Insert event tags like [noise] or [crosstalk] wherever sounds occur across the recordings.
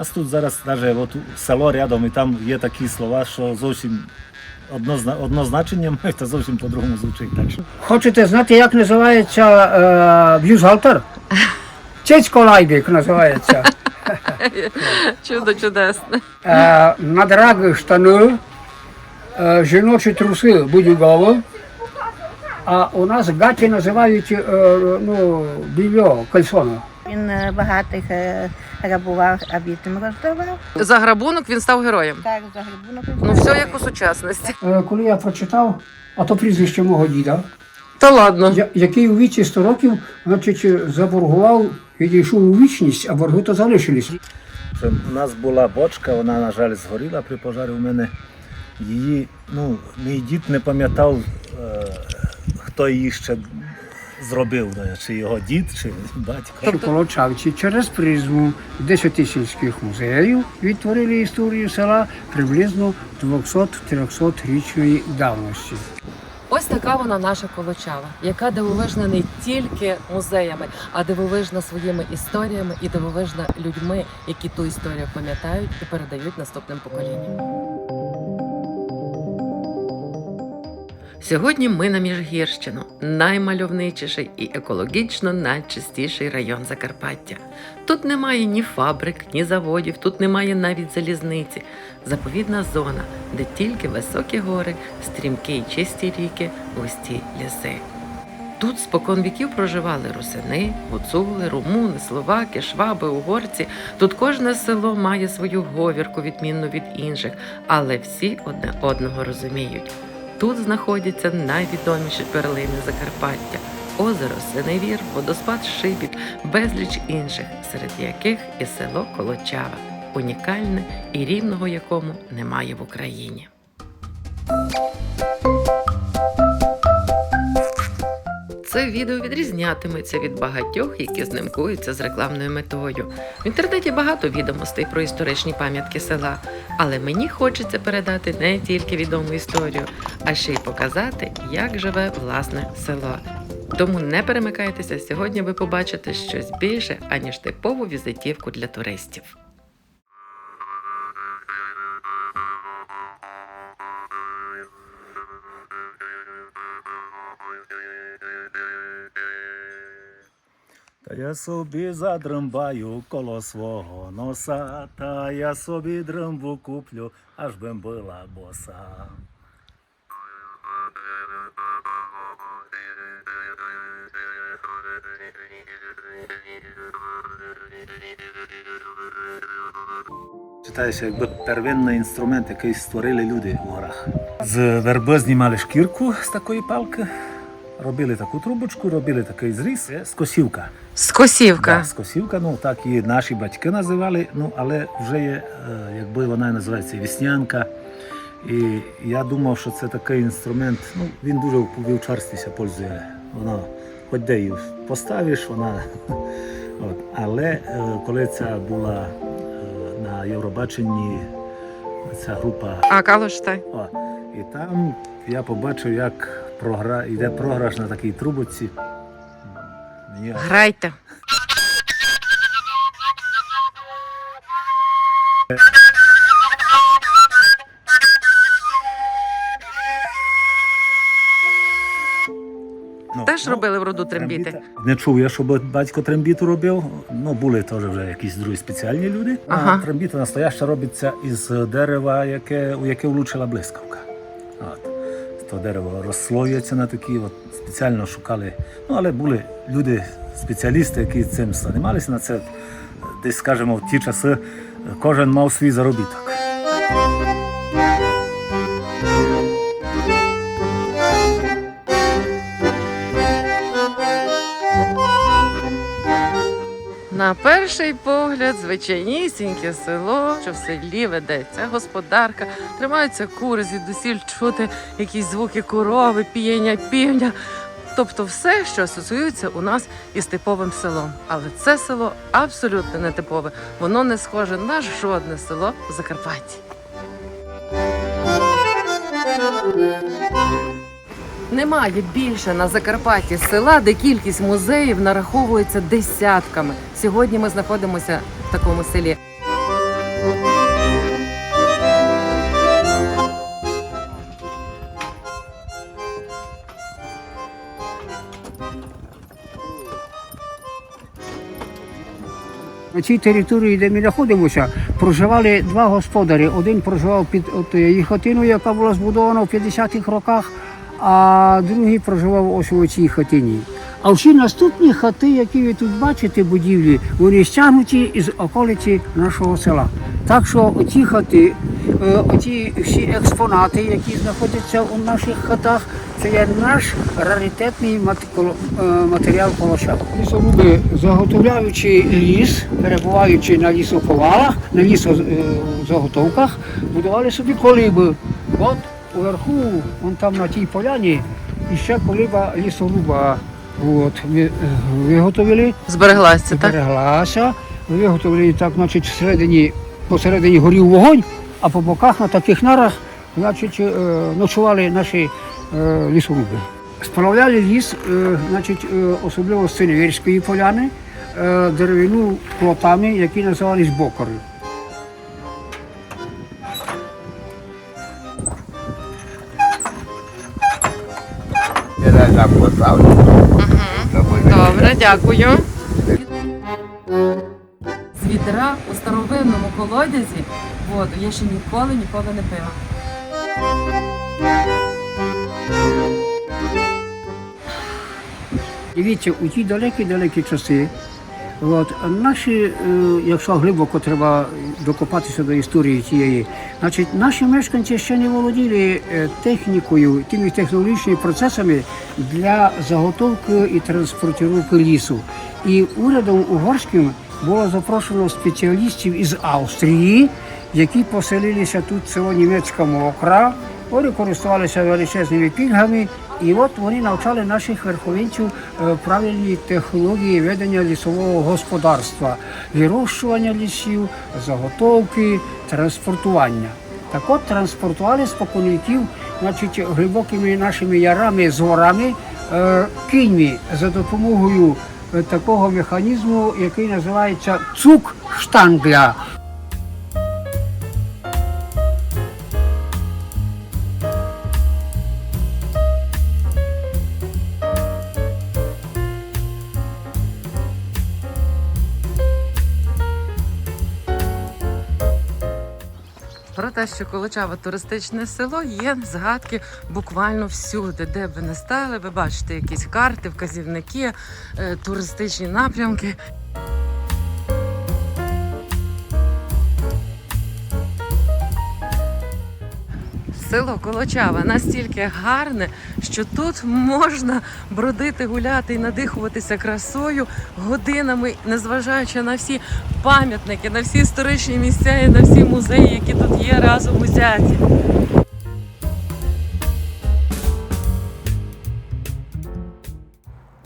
нас тут зараз навіть от село рядом, і там є такі слова, що зовсім одно, одно значення мають, [laughs] та зовсім по-другому звучить. Так що Хочете знати, як називається е, бюстгальтер? Цицьколайбік [laughs] називається. [laughs] Чудо чудесне. Е, надраги штани, е, жіночі труси будь-гово. А у нас гаті називають е, ну, більо, кальсоно. Він е, багатих е, грабував, а бідним роздавав. За грабунок він став героєм. Так, за грабунок. він Ну, став все як у сучасності. Е, коли я прочитав, а то прізвище мого діда, Та ладно. я- який у віці 100 років, значить, заборгував, відійшов у вічність, а борги то залишились. Що у нас була бочка, вона, на жаль, згоріла при пожарі. У мене її, ну, мій дід не пам'ятав, е, хто її ще зробив, чи його дід, чи батько. Колочавці через призму 10 сільських музеїв відтворили історію села приблизно 200-300 річної давності. Ось така вона наша Колочава, яка дивовижна не тільки музеями, а дивовижна своїми історіями і дивовижна людьми, які ту історію пам'ятають і передають наступним поколінням. Сьогодні ми на Міжгірщину, наймальовничіший і екологічно найчистіший район Закарпаття. Тут немає ні фабрик, ні заводів, тут немає навіть залізниці. Заповідна зона, де тільки високі гори, стрімкі й чисті ріки, густі ліси. Тут спокон віків проживали русини, гуцули, румуни, словаки, шваби, угорці. Тут кожне село має свою говірку відмінну від інших, але всі одне одного розуміють. Тут знаходяться найвідоміші перлини Закарпаття, озеро Синевір, водоспад Шибіт, безліч інших, серед яких і село Колочава, унікальне і рівного якому немає в Україні. Це відео відрізнятиметься від багатьох, які знимкуються з рекламною метою. В інтернеті багато відомостей про історичні пам'ятки села, але мені хочеться передати не тільки відому історію, а ще й показати, як живе власне село. Тому не перемикайтеся, сьогодні ви побачите щось більше, аніж типову візитівку для туристів. Та я собі задримбаю коло свого носа, та я собі дримбу куплю, аж би була боса. Читаєш, якби первинний інструмент, який створили люди у горах. З верби знімали шкірку з такої палки, робили таку трубочку, робили такий зріз, Це скосівка. Скосівка. Да, скосівка, ну так і наші батьки називали, ну але вже є, е, якби вона називається віснянка. І я думав, що це такий інструмент, ну він дуже в вівчарстві пользує. Воно хоч де її поставиш, вона. [laughs] От. Але е, коли це була е, на Євробаченні ця група А Калоштай? о, і там я побачив, як програ... йде програш на такій трубоці. Мені Грайте. ну, Теж ну, робили в роду трембіти. трембіта. Не чув я, щоб батько трембіту робив. Ну, були теж вже якісь другі спеціальні люди. Ага. А трембіта настояща робиться із дерева, яке, у яке влучила блискавка. От. То дерево розслоюється на такі, от спеціально шукали. Ну, але були люди, спеціалісти, які цим займалися на це. Десь, скажімо, в ті часи кожен мав свій заробіток. На перший погляд, звичайнісіньке село, що в селі ведеться господарка, тримаються кури, звідусіль чути якісь звуки корови, піяння півня. Тобто все, що асоціюється у нас із типовим селом. Але це село абсолютно не типове. Воно не схоже на жодне село в Закарпатті. Немає більше на Закарпатті села, де кількість музеїв нараховується десятками. Сьогодні ми знаходимося в такому селі. На цій території, де ми знаходимося, проживали два господарі. Один проживав під от, їхотиною, яка була збудована в 50-х роках а другий проживав ось у цій хатині. А всі наступні хати, які ви тут бачите, будівлі, вони стягнуті із околиці нашого села. Так що оці хати, е, оці всі експонати, які знаходяться у наших хатах, це є наш раритетний е, матеріал колоша. Лісоруби, заготовляючи ліс, перебуваючи на лісоповалах, на лісозаготовках, будували собі колиби. От уверху, вон там на тій поляні, іще колиба лісоруба. От, виготовили Збереглася, так? збереглася, виготовили так, значить, всередині, посередині горів вогонь, а по боках на таких нарах значить, е, ночували наші е, лісоруби. Справляли ліс, е, значить, особливо з Синевірської поляни, деревину плотами, які називались бокори. Добре, дякую. З відра у старовинному колодязі воду я ще ніколи ніколи не пила. Дивіться, у ті далекі-далекі часи, от, наші, е, якщо глибоко треба докопатися до історії тієї, значить, наші мешканці ще не володіли е, технікою, тими технологічними процесами для заготовки і транспортировки лісу. І урядом угорським було запрошено спеціалістів із Австрії, які поселилися тут село Німецька Мокра. Вони користувалися величезними пільгами, і от вони навчали наших верховинців е, правильній технології ведення лісового господарства, вирощування лісів, заготовки, транспортування. Так от транспортували споконвіків, значить, глибокими нашими ярами з горами, е, кіньми за допомогою е, такого механізму, який називається цук-штангля. Про те, що Колочава туристичне село, є згадки буквально всюди, де б ви не стали. Ви бачите якісь карти, вказівники, е, туристичні напрямки. Село Колочава настільки гарне, що тут можна бродити, гуляти і надихуватися красою годинами, незважаючи на всі пам'ятники, на всі історичні місця і на всі музеї, які тут є разом узяті.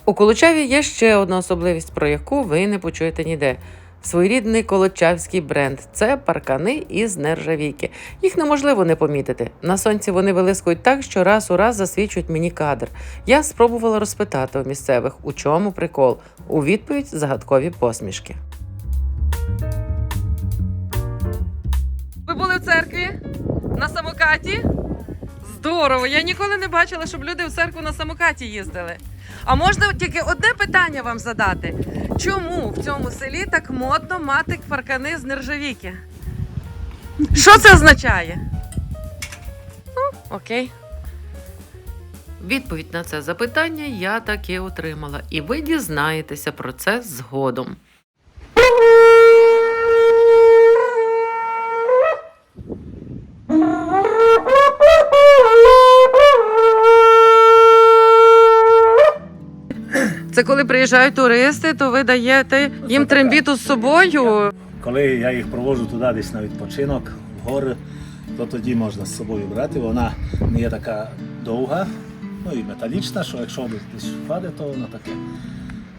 У Колочаві є ще одна особливість, про яку ви не почуєте ніде. Своєрідний колочавський бренд це паркани із нержавійки. Їх неможливо не помітити. На сонці вони вилискують так, що раз у раз засвічують мені кадр. Я спробувала розпитати у місцевих, у чому прикол. У відповідь загадкові посмішки. Ви були в церкві на самокаті? Здорово! Я ніколи не бачила, щоб люди в церкву на самокаті їздили. А можна тільки одне питання вам задати: чому в цьому селі так модно мати паркани з нержавійки? Що це означає? Ну, окей. Відповідь на це запитання я таки отримала, і ви дізнаєтеся про це згодом. Це коли приїжджають туристи, то ви даєте їм трембіту з собою. Коли я їх проводжу туди десь на відпочинок, в гори, то тоді можна з собою брати. Вона не є така довга, ну і металічна, що якщо десь впаде, то вона таке.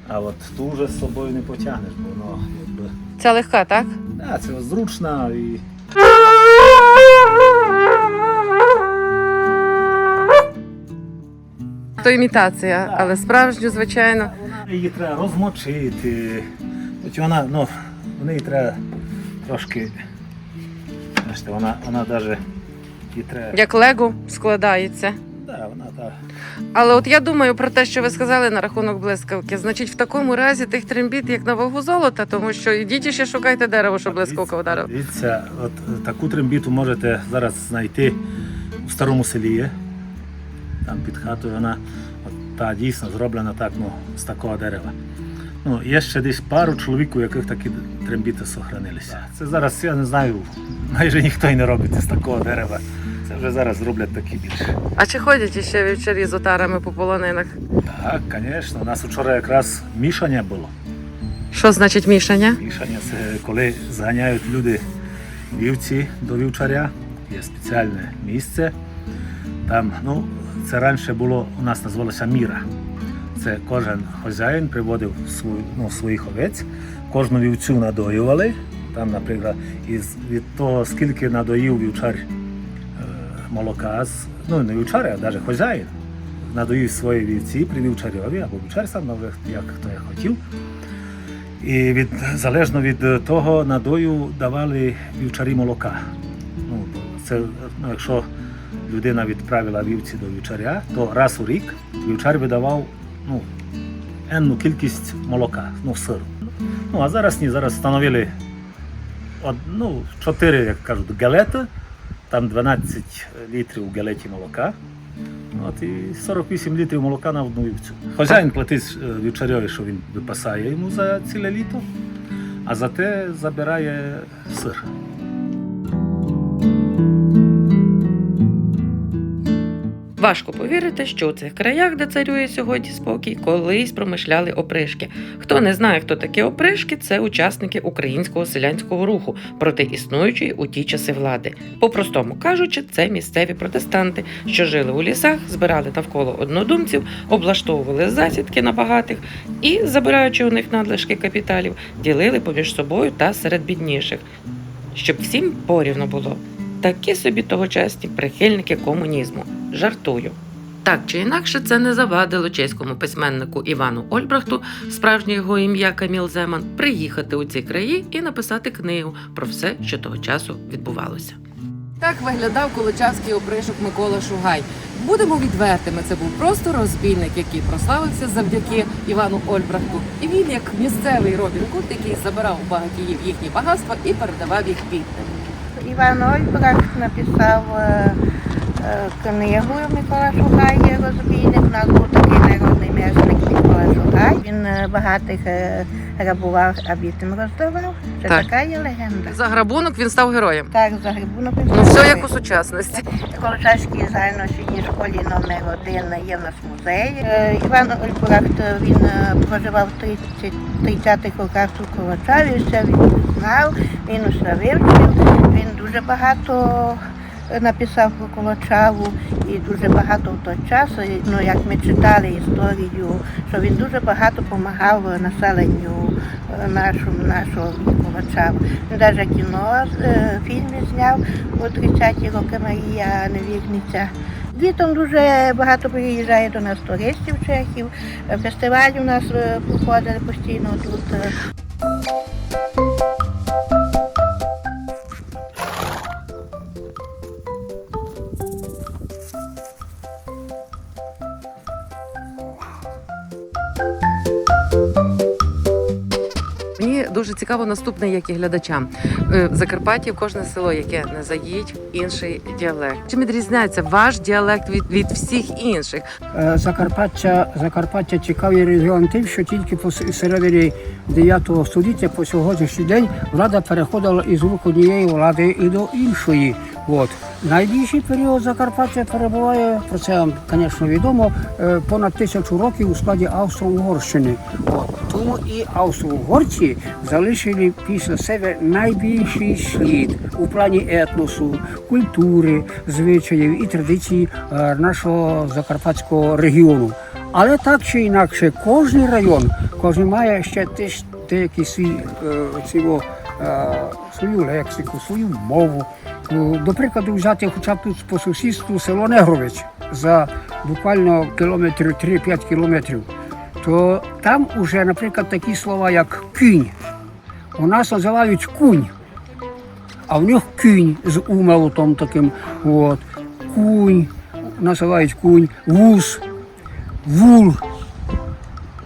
А от ту вже з собою не потягнеш, бо воно якби. Це легка, так? Да, це зручно і То імітація, але справжню, звичайно. її треба розмочити. От вона, ну, в неї треба трошки. Бачите, вона, вона навіть її треба. Як лего складається. Да, вона та. Але от я думаю про те, що ви сказали на рахунок блискавки. Значить, в такому разі тих трембіт як на вагу золота, тому що ідіть ще шукайте дерево, щоб блискавка вдарила. Дивіться, от е, таку трембіту можете зараз знайти в старому селі. Там під хатою вона от, та дійсно зроблена так, ну, з такого дерева. Ну, є ще десь пару чоловік, у яких такі трембіти сохранилися. Це зараз, я не знаю, майже ніхто й не робить з такого дерева. Це вже зараз роблять такі більше. А чи ходять іще вівчарі з отарами по полонинах? Так, звісно. У нас вчора якраз мішання було. Що значить мішання? Мішання це коли зганяють люди вівці до вівчаря, є спеціальне місце. Там, ну, це раніше було, у нас називалося міра. Це кожен хазяїн приводив свою, ну, своїх овець, кожну вівцю надоювали. Там, наприклад, із, від того, скільки надоїв вівчар е, молока, ну не вівчар, а навіть хазяїн, надоїв свої вівці при вівчарьові, або вівчар сам, як хто як хотів. І від, залежно від того надою давали вівчарі молока. Ну, це, ну, якщо людина відправила вівці до вівчаря, то раз у рік вівчар видавав ну, енну кількість молока, ну, сиру. Ну, а зараз ні, зараз встановили од, ну, 4, як кажуть, галети, там 12 літрів галеті молока. От і 48 літрів молока на одну вівцю. Хазяїн платить е, вівчарьові, що він випасає йому за ціле літо, а за те забирає сир. Важко повірити, що у цих краях, де царює сьогодні спокій, колись промишляли опришки. Хто не знає, хто такі опришки, це учасники українського селянського руху проти існуючої у ті часи влади. По-простому кажучи, це місцеві протестанти, що жили у лісах, збирали навколо однодумців, облаштовували засідки на багатих і, забираючи у них надлишки капіталів, ділили поміж собою та серед бідніших, щоб всім порівно було. Такі собі тогочасні прихильники комунізму. Жартую. Так чи інакше, це не завадило чеському письменнику Івану Ольбрахту, справжнє його ім'я Каміл Земан, приїхати у ці краї і написати книгу про все, що того часу відбувалося. Так виглядав колочавський опришок Микола Шугай. Будемо відвертими, це був просто розбійник, який прославився завдяки Івану Ольбрахту. І він, як місцевий Робін Гуд, який забирав у багатіїв їхні багатства і передавав їх бідним. Іван Ольбрак написав е, е, книгу Микола Шугай розбійник. назву не такий народний месник Микола Шугай. Він е, багатих е, грабував, а бідним роздавав. Це Так. така є легенда. За грабунок він став героєм. Так, за грибунок. Ну все як у сучасності. Колочаській загальноосвітній школі номер 1 є в нас музей. Е, Іван Ольбрахт, він е, проживав в 30 30-х роках у Колочаві, все він знав, він усе вивчив. Він дуже багато написав Колочаву і дуже багато в той час. Ну, як ми читали історію, що він дуже багато допомагав населенню е, нашому, нашого Колочаву. Він навіть кіно, е, фільми зняв у 30-ті роки Марія Невірниця. Літом дуже багато приїжджає до нас туристів чехів. Фестивалі у нас е, проходили постійно тут. Дуже цікаво наступне, як і глядачам. Е, В Закарпатті кожне село, яке не заїдь, інший діалект. Чим відрізняється ваш діалект від, від всіх інших? Е, Закарпаття, Закарпаття цікавий регіон тим, що тільки по с- середині 9 століття по сьогоднішній день влада переходила із рук однієї влади і до іншої. От. Найбільший період Закарпаття перебуває, про це вам, звісно, відомо, е, понад тисячу років у складі Австро-Угорщини. Тому і австро-угорці залишили після себе найбільший слід у плані етносу, культури, звичаїв і традицій е, нашого закарпатського регіону. Але так чи інакше, кожен район, кожен має ще деякий свій е, свою лексику, свою мову. Ну, До прикладу, взяти хоча б тут по сусідству село Негрович за буквально кілометр 3-5 кілометрів, то там уже, наприклад, такі слова, як кінь. У нас називають кунь, а в них кінь з умелотом таким. От. Кунь. називають кунь, вуз, вул,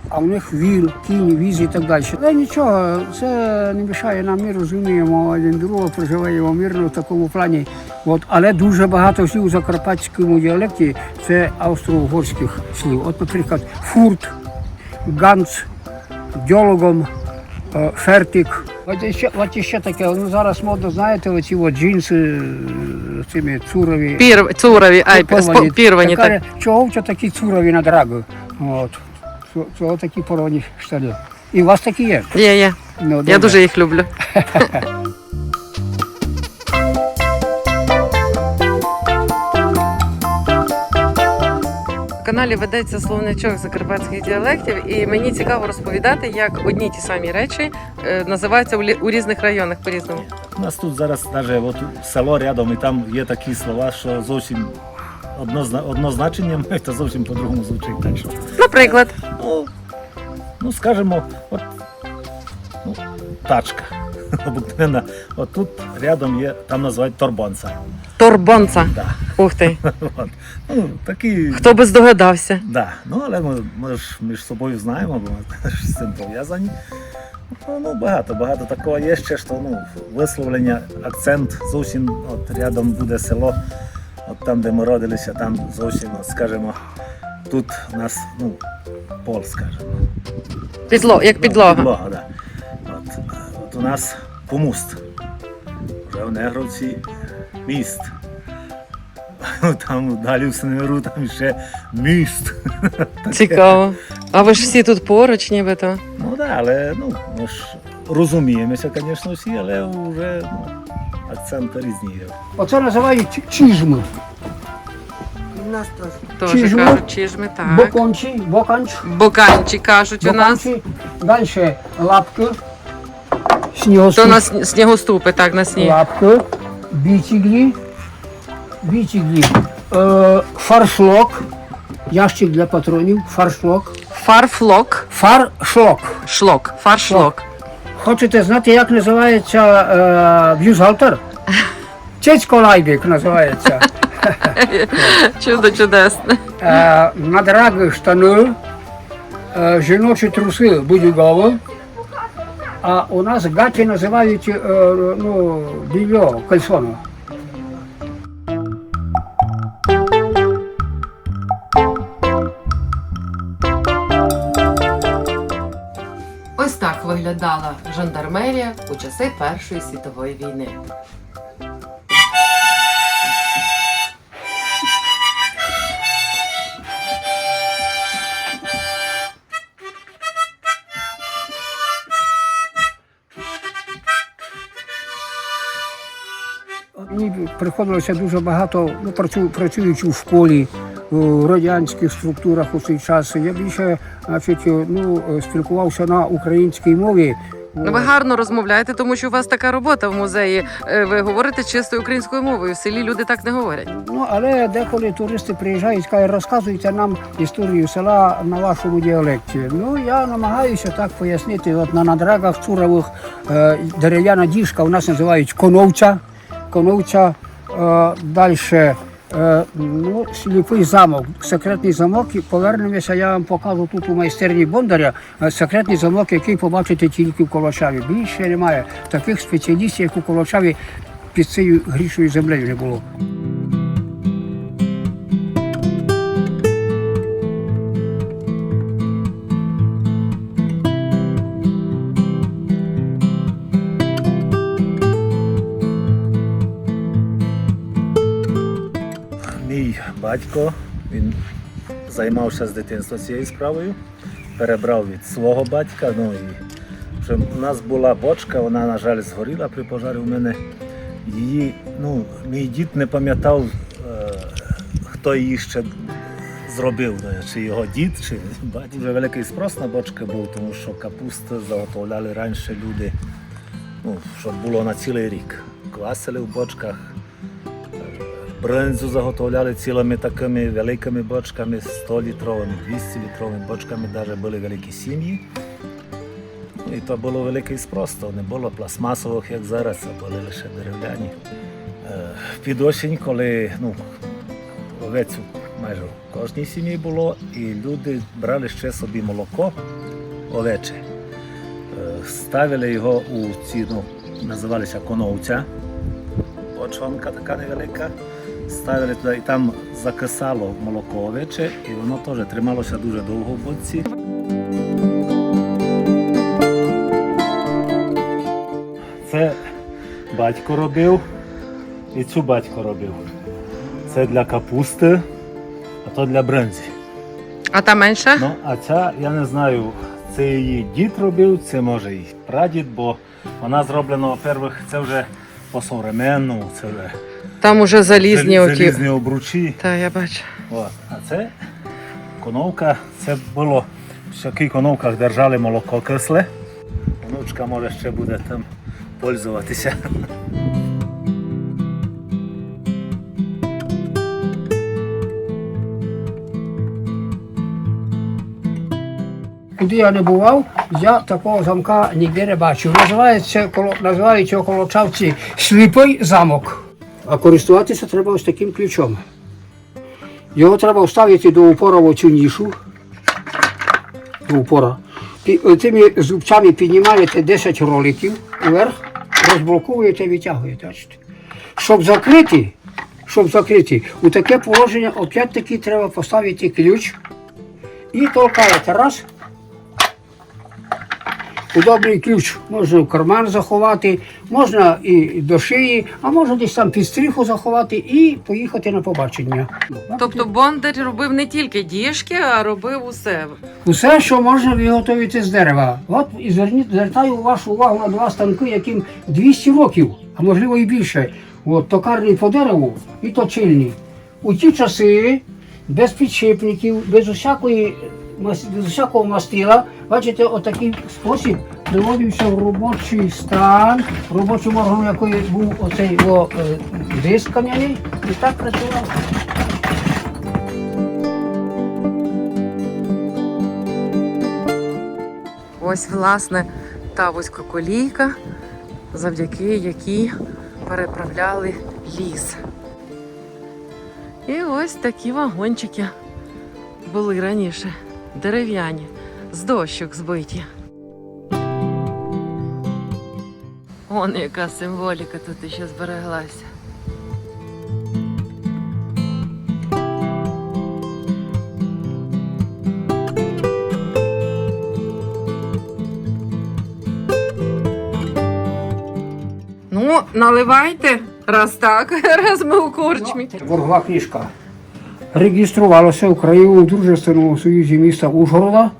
а в них віл, кінь, віз і так далі. Але нічого, це не мішає нам, ми розуміємо один другого, проживаємо мирно в такому плані. От, але дуже багато слів у закарпатському діалекті це австро-угорських слів. От, наприклад, фурт, ганц, дьологом, е, фертик. От ще, от ще таке, ну зараз модно, знаєте, оці от джинси е, з цими цурові. Пір, цурові, ай, пірвані. Так. Чого в такі цурові на драгу? От. Чого- такі порвані штани? І у вас такі є? Є, є. Ну, Я дуже їх люблю. В каналі ведеться словничок закарпатських діалектів, і мені цікаво розповідати, як одні ті самі речі е, називаються у, лі- у різних районах по-різному. У нас тут зараз навіть от село рядом, і там є такі слова, що зовсім одно, одно значення має, то зовсім по-другому звучить. Так що, Наприклад, ну, ну скажімо, от, ну, тачка. [laughs] Обикновена. От тут рядом є, там називають торбонца. торбонца. Да. Ух ти, [laughs] От. Ну, такі, хто би здогадався. да. ну, але ми, ми ж між собою знаємо, бо ми [laughs] ж з цим пов'язані. Ну, ну, багато, багато такого є ще, що ну, висловлення, акцент зовсім от рядом буде село, от там, де ми родилися, там зовсім, скажімо, тут у нас ну, пол, скажімо. Підло, як Ну, підлога. Підлога, да. От, е, от у нас помуст. Вже в Негровці міст. Там далі в Сенеру там ще міст. [laughs] Цікаво. А ви ж всі тут поруч, нібито. Ну так, але ну, ми ж розуміємося, звісно, всі, але вже ну, акценти різні є. Оце називають чижми. Теж Чижми. кажуть, чижми, так. Бокончі, боканч, Боканчі кажуть у нас. боканчі. Далі лапки, То снігоступ, на сні- снігоступи, так, на сніг. лапки, бітіглі, бітіглі, е, фаршлок, ящик для патронів, фаршлок, Фарфлок, фаршлок. шлок, фаршлок. Хочете знати, як називається е, бюзгалтер? [laughs] Цецьколайбік називається. [laughs] Чудо чудесне. Е, надраги штани, е, жіночі труси будь-гово. А у нас гаті називають е, ну, більо, кальсоно. Виглядала жандармерія у часи Першої світової війни. Мені приходилося дуже багато, ну, працю, працюючи в школі, в радянських структурах у цей час. Я більше значить, ну, спілкувався на українській мові. Ну, ви гарно розмовляєте, тому що у вас така робота в музеї. Е, Ви говорите чистою українською мовою. В селі люди так не говорять. Ну, але деколи туристи приїжджають, кажуть, розказуйте нам історію села на вашому діалекті. Ну, я намагаюся так пояснити. От на надрагах цурових е, дерев'яна діжка у нас називають коновця. Коновця е, далі. Е, ну, сліпий замок, секретний замок. Повернемося, я вам покажу тут у майстерні Бондаря е, секретний замок, який побачите тільки в Колошаві. Більше немає таких спеціалістів, як у Колошаві під цією грішою землею не було. Батько він займався з дитинства цією справою, перебрав від свого батька. Ну і у нас була бочка, вона, на жаль, згоріла при пожарі у мене. Її, ну, мій дід не пам'ятав, е, хто її ще зробив, ну, чи його дід, чи батько. Дуже великий спрос на бочки був, тому що капусту заготовляли раніше люди, ну, щоб було на цілий рік. Квасили в бочках, Бринзу заготовляли цілими такими великими бочками, 100-літровими, 200-літровими бочками, навіть були великі сім'ї. І то було великий спрос, то не було пластмасових, як зараз, а були лише дерев'яні. Під осінь, коли ну, овець майже в кожній сім'ї було, і люди брали ще собі молоко овече. Ставили його у ці, ну, називалися коновця, бочонка така невелика. Ставили туди і там закисало молоко овече, і воно теж трималося дуже довго в боці. Це батько робив, і цю батько робив. Це для капусти, а то для бринзі. А та менша? Ну, а ця, я не знаю, це її дід робив, це може і прадід, бо вона зроблена, во-первых, це вже по-современному, це вже Там уже залізні зал- оті. залізні обручі. Та я бачу. От. А це коновка, це було, в таких коновках держали молоко кисле. Внучка може ще буде там пользуватися. Куди я не бував, я такого замка ніде не бачив. Називається, коло- називають його колочавці сліпий замок. А користуватися треба ось таким ключом. Його треба вставити до упора в оцю нішу. До упора. Пі- Цими зубцями піднімаєте 10 роликів вверх, розблоковуєте витягуєте. Щоб закрити, щоб закрити, у таке положення опять-таки треба поставити ключ і толкаєте раз. Удобний ключ можна в карман заховати, можна і до шиї, а можна десь там під стріху заховати і поїхати на побачення. Тобто Бондар робив не тільки діжки, а робив усе. Усе, що можна виготовити з дерева. От і зверніть, звертаю вашу увагу на два станки, яким 200 років, а можливо і більше. От токарний по дереву і точильний. У ті часи без підшипників, без усякої без усякого мастила, бачите, отакий спосіб приводився в робочий стан, робочим органом якої був оцей о, е, диск кам'яний, і так працював. Ось, власне, та вузькоколійка, завдяки якій переправляли ліс. І ось такі вагончики були раніше дерев'яні, з дощок збиті. Он яка символіка тут ще збереглася. Ну, наливайте, раз так, [laughs] раз ми у корчмі. Боргова книжка. Реєструвалося в Краєвому дружественному союзі міста Ужгорода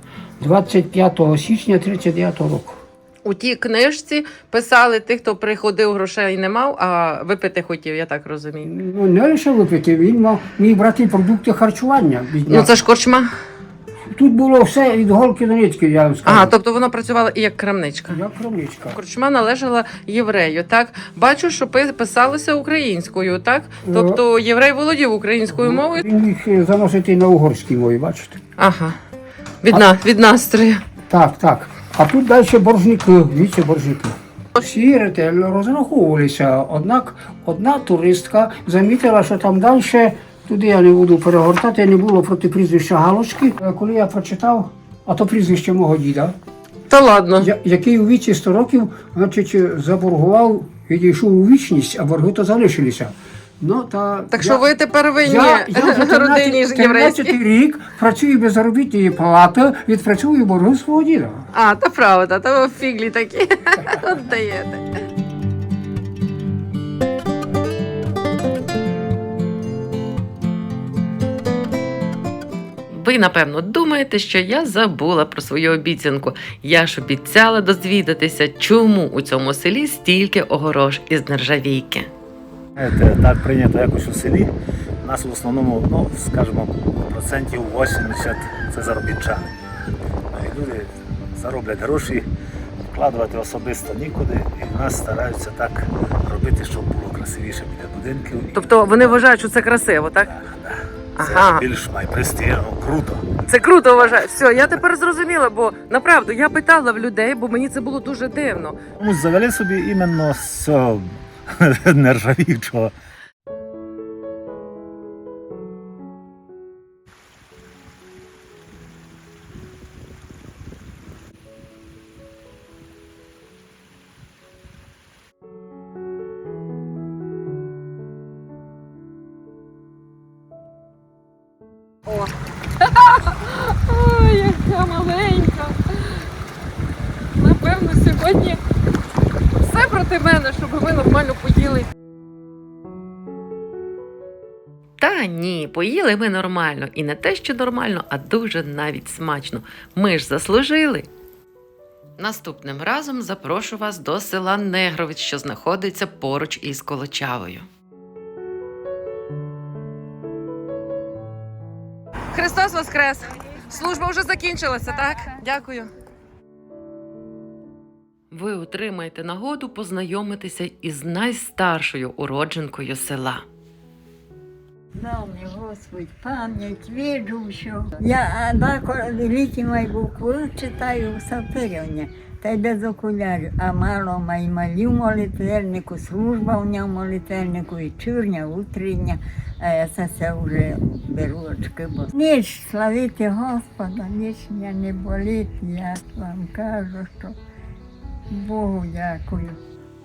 25 січня 39 року. У тій книжці писали тих, хто приходив, грошей не мав, а випити хотів, я так розумію. Ну, не лише випити, він мав міг брати продукти харчування. Ну це ж корчма. Тут було все від голки до нитки, я вам скажу. Ага, тобто воно працювало і як крамничка. Як крамничка. Корчма належала єврею, так? Бачу, що пи- писалося українською, так? Ну. Тобто єврей володів українською мовою. Він міг е, заносити на угорській мові, бачите? Ага. Від, на, від настрою. Так, так. А тут далі боржники, віце боржники. Всі ретельно розраховувалися, однак одна туристка замітила, що там далі, туди я не буду перегортати, не було проти прізвища Галочки. Е, Коли я прочитав, а то прізвище мого діда, Та ладно. я- який у віці 100 років значить, заборгував, відійшов у вічність, а борги то залишилися. Ну, та, Так я- що ви тепер винні я, я вже [laughs] родині ж 13 єврейській. рік працюю без заробітної плати, відпрацюю борги свого діда. А, та правда, та ви фіглі такі. [laughs] От даєте. Ви, напевно, думаєте, що я забула про свою обіцянку. Я ж обіцяла дозвідатися, чому у цьому селі стільки огорож із нержавійки. Знаєте, так прийнято якось у селі. У нас в основному, ну, скажімо, процентів 80 це заробітчани. Люди зароблять гроші, вкладувати особисто нікуди, і в нас стараються так робити, щоб було красивіше біля будинків. Тобто вони вважають, що це красиво, так? Так, так. Це Ага. більш майпристійно, круто. Це круто вважаю. Все, я тепер зрозуміла, бо направду я питала в людей, бо мені це було дуже дивно. Комусь завели собі іменно з цього [laughs] нержавіючого. Така маленька. Напевно, сьогодні все проти мене, щоб ми нормально поїли. Та ні, поїли ми нормально. І не те, що нормально, а дуже навіть смачно. Ми ж заслужили. Наступним разом запрошу вас до села Негровець, що знаходиться поруч із Колочавою. Христос Воскрес! Служба вже закінчилася, так? Дякую. Ви отримаєте нагоду познайомитися із найстаршою уродженкою села. Мені, Господь, пам'ять, віджу, що я літі мої букви читаю в Сапирівні, та й без окулярів, а мало май малі в молитвельнику, служба в ньому і чурня, утрення, а я це все вже беру очки, бо ніч славити Господа, ніч мене не болить, я вам кажу, що Богу дякую.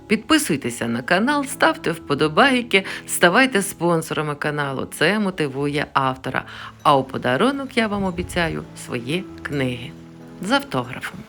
Підписуйтеся на канал, ставте вподобайки, ставайте спонсорами каналу. Це мотивує автора. А у подарунок я вам обіцяю свої книги з автографом.